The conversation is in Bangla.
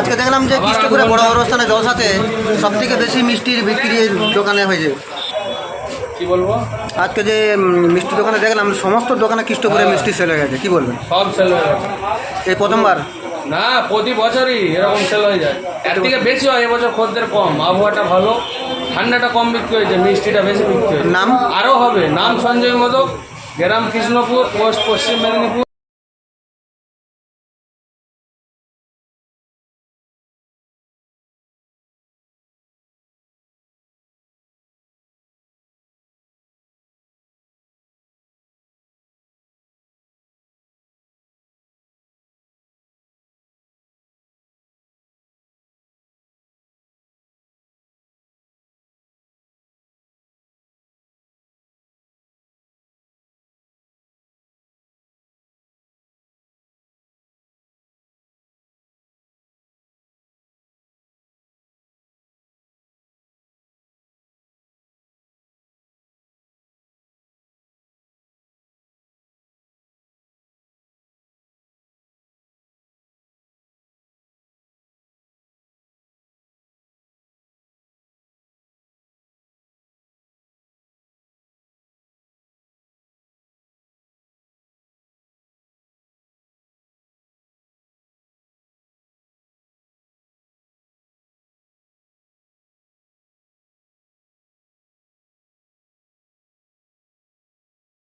আজকে দেখলাম যে কৃষ্ণপুরে বড় বড় স্থানে জলসাতে সব থেকে বেশি মিষ্টির বিক্রি দোকানে হয়েছে। কি বলব? আজকে যে মিষ্টি দোকানে দেখলাম সমস্ত দোকানে কৃষ্ণপুরে হ্যাঁ। মিষ্টি সেল হয়ে গেছে। কি বলবেন? সব সেল হয়ে গেছে। এই প্রথমবার? না প্রতি বছরই এরকম সেল হয়ে যায়। এর থেকে বেশি হয় এবছর খদ্দের কম। আবহাওয়াটা ভালো। ঠান্ডাটা কম বিক্রি হয়েছে মিষ্টিটা বেশি বিক্রি হয়েছে। নাম? আরও হবে। নাম সঞ্জয় মোদক গ্রাম কৃষ্ণপুর পোস্ট পশ্চিম মেদিনীপুর।